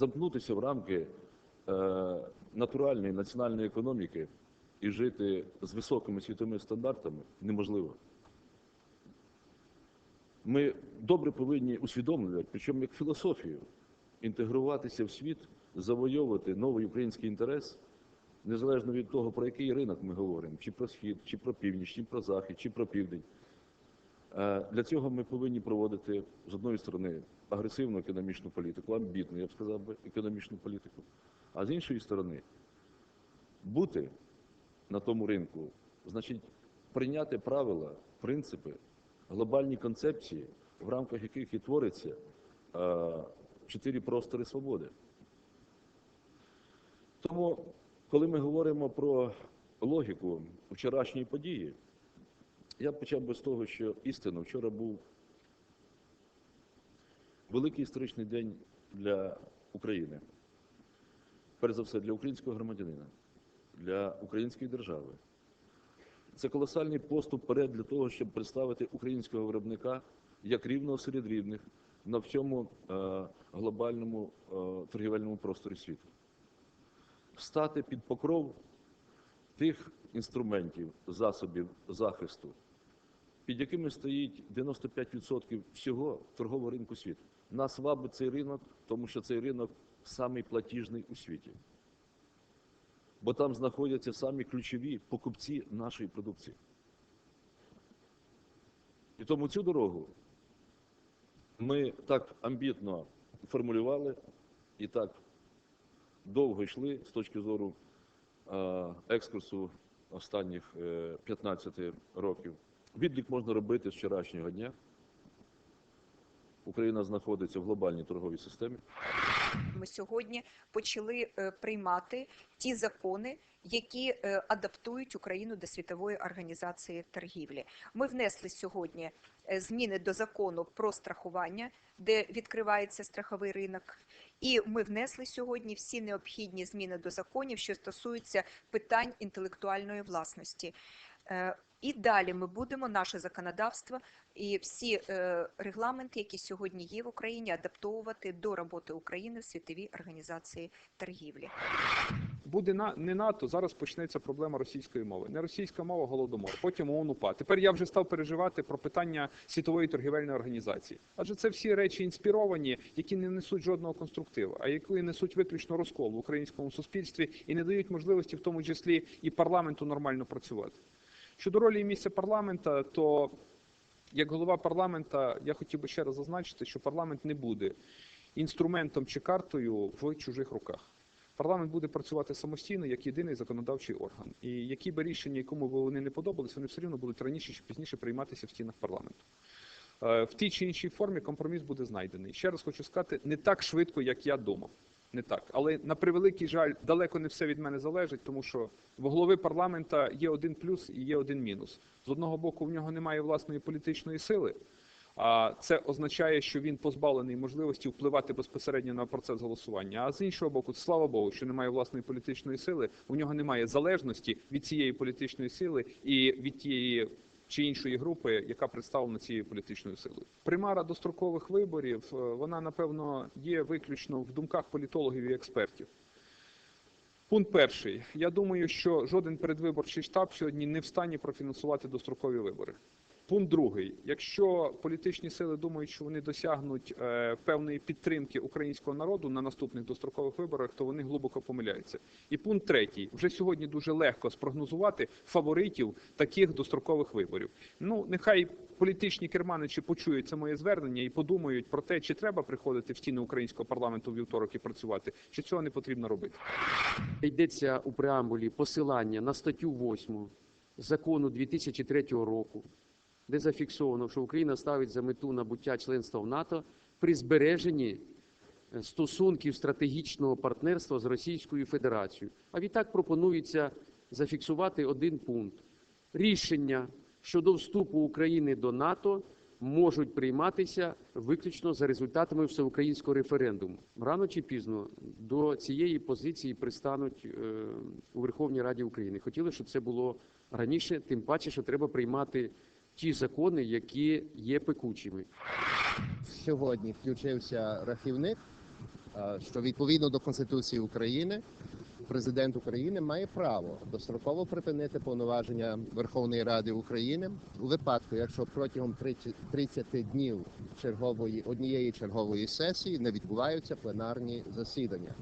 замкнутися в рамки е, натуральної національної економіки і жити з високими світовими стандартами неможливо. Ми добре повинні усвідомлювати, причому як філософію, інтегруватися в світ, завойовувати новий український інтерес, незалежно від того, про який ринок ми говоримо, чи про схід, чи про північ, чи про захід, чи про південь. Е, Для цього ми повинні проводити з одної сторони агресивну економічну політику, амбітну, я б сказав би, економічну політику, а з іншої сторони бути на тому ринку, значить прийняти правила, принципи, глобальні концепції, в рамках яких і твориться е, чотири простори свободи. Тому, коли ми говоримо про логіку вчорашньої події, я почав би з того, що істинно вчора був великий історичний день для України. Перш за все, для українського громадянина, для української держави. Це колосальний поступ вперед для того, щоб представити українського виробника як рівного серед рівних на всьому е, глобальному е, торгівельному просторі світу. Стати під покров тих інструментів, засобів захисту, під якими стоїть 95% всього торгового ринку світу. Нас вабить цей ринок, тому що цей ринок самий платіжний у світі. Бо там знаходяться самі ключові покупці нашої продукції. І тому цю дорогу ми так амбітно формулювали і так довго йшли з точки зору е, екскурсу останніх е, 15 років. Відлік можна робити з вчорашнього дня. Україна знаходиться в глобальній торговій системі. Ми сьогодні почали е, приймати ті закони, які е, адаптують Україну до світової організації торгівлі. Ми внесли сьогодні е, зміни до закону про страхування, де відкривається страховий ринок. І ми внесли сьогодні всі необхідні зміни до законів, що стосуються питань інтелектуальної власності. І далі ми будемо наше законодавство і всі е, регламенти, які сьогодні є в Україні, адаптовувати до роботи України в світовій організації торгівлі. Буде на не НАТО. Зараз почнеться проблема російської мови. Не російська мова, голодомор. Потім ООН УПА. Тепер я вже став переживати про питання світової торгівельної організації. Адже це всі речі інспіровані, які не несуть жодного конструктиву, а які несуть виключно розкол в українському суспільстві і не дають можливості, в тому числі і парламенту нормально працювати. Щодо ролі і місця парламента, то як голова парламента, я хотів би ще раз зазначити, що парламент не буде інструментом чи картою в чужих руках. Парламент буде працювати самостійно як єдиний законодавчий орган. І які би рішення, якому б вони не подобались, вони все рівно будуть раніше чи пізніше прийматися в стінах парламенту. Е, В тій чи іншій формі компроміс буде знайдений. Ще раз хочу сказати, не так швидко, як я думав. Не так. Але на превеликий жаль, далеко не все від мене залежить, тому що в голови парламента є один плюс і є один мінус. З одного боку, в нього немає власної політичної сили. А це означає, що він позбавлений можливості впливати безпосередньо на процес голосування. А з іншого боку, слава Богу, що немає власної політичної сили, у нього немає залежності від цієї політичної сили і від тієї чи іншої групи, яка представлена цією політичною силою. Примара дострокових виборів е, вона напевно є виключно в думках політологів і експертів. Пункт перший. Я думаю, що жоден передвиборчий штаб сьогодні не в стані профінансувати дострокові вибори. Пункт другий. Якщо політичні сили думають, що вони досягнуть е, певної підтримки українського народу на наступних дострокових виборах, то вони глибоко помиляються. І пункт третій. Вже сьогодні дуже легко спрогнозувати фаворитів таких дострокових виборів. Ну, нехай політичні керманичі почують це моє звернення і подумають про те, чи треба приходити в стіни українського парламенту вівторок і працювати, чи цього не потрібно робити. Йдеться у преамбулі посилання на статтю 8 закону 2003 року, де зафіксовано, що Україна ставить за мету набуття членства в НАТО при збереженні е, стосунків стратегічного партнерства з Російською Федерацією. А відтак пропонується зафіксувати один пункт: рішення щодо вступу України до НАТО можуть прийматися виключно за результатами всеукраїнського референдуму. Рано чи пізно до цієї позиції пристануть е, у Верховній Раді України. Хотіли, щоб це було раніше, тим паче, що треба приймати ті закони, які є пекучими. Сьогодні включився рахівник що відповідно до Конституції України президент України має право достроково припинити повноваження Верховної Ради України у випадку, якщо протягом 30 30 днів чергової однієї чергової сесії не відбуваються пленарні засідання.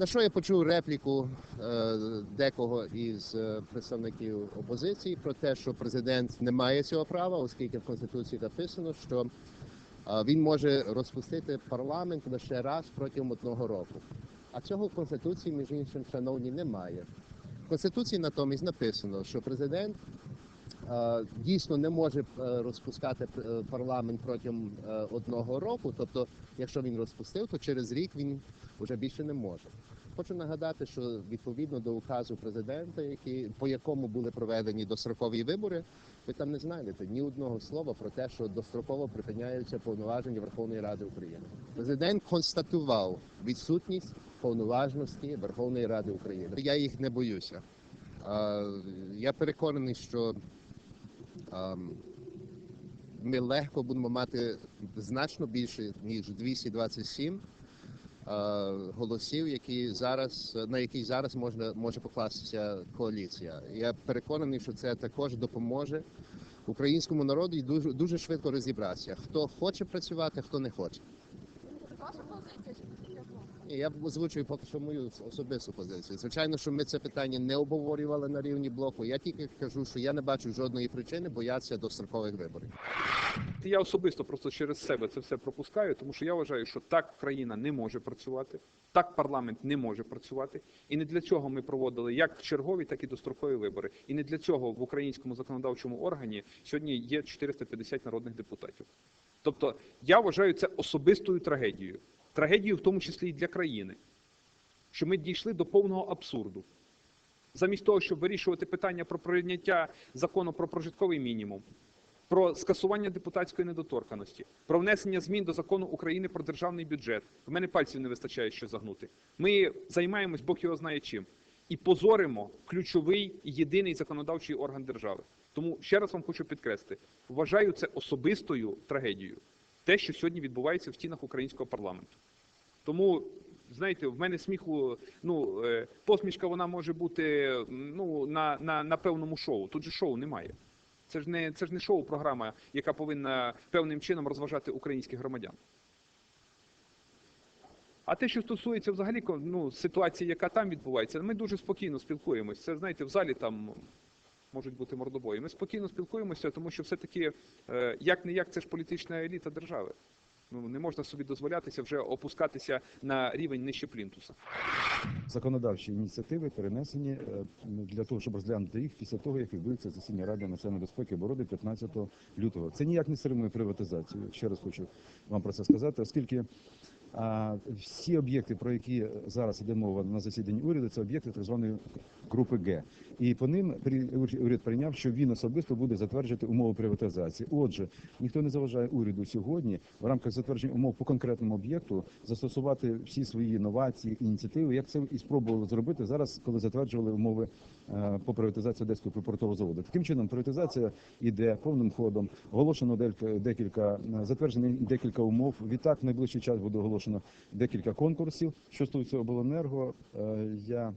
На що я почув репліку е, декого із е, представників опозиції про те, що президент не має цього права, оскільки в конституції написано, що е, він може розпустити парламент лише раз протягом одного року. А цього в конституції, між іншим, шановні, немає. В конституції натомість написано, що президент дійсно не може розпускати парламент протягом одного року. Тобто, якщо він розпустив, то через рік він вже більше не може. Хочу нагадати, що відповідно до указу президента, які, по якому були проведені дострокові вибори, ви там не знайдете ні одного слова про те, що достроково припиняються повноваження Верховної Ради України. Президент констатував відсутність повноважності Верховної Ради України. Я їх не боюся. Я переконаний, що ми легко будемо мати значно більше ніж 227 е, голосів, які зараз на які зараз можна може покластися коаліція. Я переконаний, що це також допоможе українському народу і дуже дуже швидко розібратися, хто хоче працювати, хто не хоче. Ні, Я озвучую поки що мою особисту позицію. Звичайно, що ми це питання не обговорювали на рівні блоку. Я тільки кажу, що я не бачу жодної причини боятися дострокових виборів. Я особисто просто через себе це все пропускаю, тому що я вважаю, що так країна не може працювати, так парламент не може працювати. І не для цього ми проводили як чергові, так і дострокові вибори. І не для цього в українському законодавчому органі сьогодні є 450 народних депутатів. Тобто я вважаю це особистою трагедією, трагедією в тому числі і для країни, що ми дійшли до повного абсурду. Замість того, щоб вирішувати питання про прийняття закону про прожитковий мінімум, про скасування депутатської недоторканості, про внесення змін до закону України про державний бюджет. В мене пальців не вистачає що загнути. Ми займаємось, Бог його знає чим, і позоримо ключовий єдиний законодавчий орган держави. Тому ще раз вам хочу підкреслити: вважаю це особистою трагедією, те, що сьогодні відбувається в стінах українського парламенту. Тому. Знаєте, в мене сміху, ну е, посмішка вона може бути ну на, на, на певному шоу. Тут же шоу немає. Це ж не це ж не шоу-програма, яка повинна певним чином розважати українських громадян. А те, що стосується взагалі ну, ситуації, яка там відбувається, ми дуже спокійно спілкуємося. Це знаєте, в залі там можуть бути мордобої. Ми спокійно спілкуємося, тому що все-таки як не як це ж політична еліта держави. Ну не можна собі дозволятися вже опускатися на рівень нижче плінтуса. законодавчі ініціативи перенесені е, для того, щоб розглянути їх після того, як відбудеться засідання Ради національної безпеки оборони 15 лютого. Це ніяк не стримує приватизацію. Ще раз хочу вам про це сказати, оскільки а, всі об'єкти, про які зараз йде мова на засіданні уряду, це об'єкти так званої групи Г. І по ним уряд прийняв, що він особисто буде затверджувати умови приватизації. Отже, ніхто не заважає уряду сьогодні в рамках затвердження умов по конкретному об'єкту застосувати всі свої новації, ініціативи, як це і спробували зробити зараз, коли затверджували умови е, по приватизації Одеського припортового заводу. Таким чином, приватизація іде повним ходом. Оголошено декілька е, затверджені декілька умов. Відтак, в найближчий час буде оголошено декілька конкурсів. Що стосується обленерго, е, я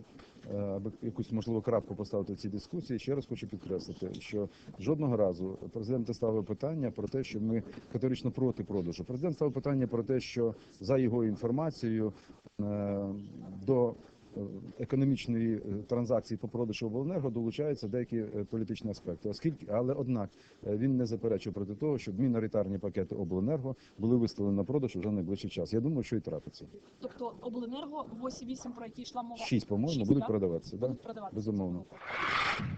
аби якусь можливо крапку поставити в цій дискусії. Ще раз хочу підкреслити, що жодного разу президент не ставив питання про те, що ми категорично проти продажу. Президент ставив питання про те, що за його інформацією е, до е, економічної е, транзакції по продажу обленерго долучаються деякі е, політичні аспекти, оскільки, але однак е, він не заперечує проти того, щоб міноритарні пакети обленерго були виставлені на продаж уже в найближчий час. Я думаю, що і трапиться. Тобто обленерго 8-8, про які йшла мова. Шість, по-моєму, будуть так? продаватися. Да? Продаватися. Безумовно.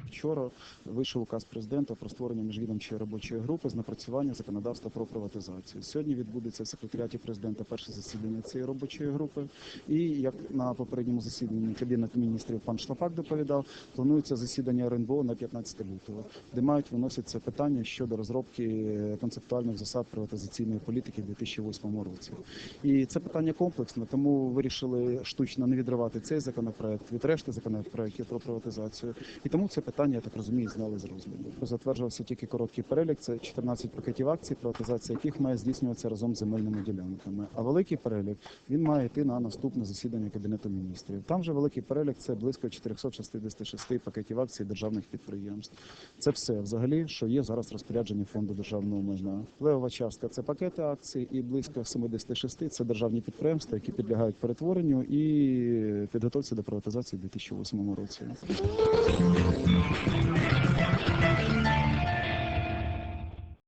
Вчора вийшов указ президента про створення міжвідомчої робочої групи з напрацювання законодавства про приватизацію. Сьогодні відбудеться в секретаріаті президента перше засідання цієї робочої групи. І як на попередньому засіданні. Засіданні Кабінету міністрів пан Шлафак доповідав. Планується засідання РНБО на 15 лютого, де мають виноситися питання щодо розробки концептуальних засад приватизаційної політики в 2008 році. І це питання комплексне, тому вирішили штучно не відривати цей законопроект від решти законопроектів про приватизацію. І тому це питання, я так розумію, зняли з розгляду. Затверджувався тільки короткий перелік. Це 14 пакетів акцій, приватизація яких має здійснюватися разом з земельними ділянками. А великий перелік він має йти на наступне засідання кабінету міністрів. Там же великий перелік це близько 466 пакетів акцій державних підприємств. Це все взагалі, що є зараз в розпорядженні фонду державного майна. Левова частка це пакети акцій, і близько 76 це державні підприємства, які підлягають перетворенню і підготовці до приватизації у 2008 році.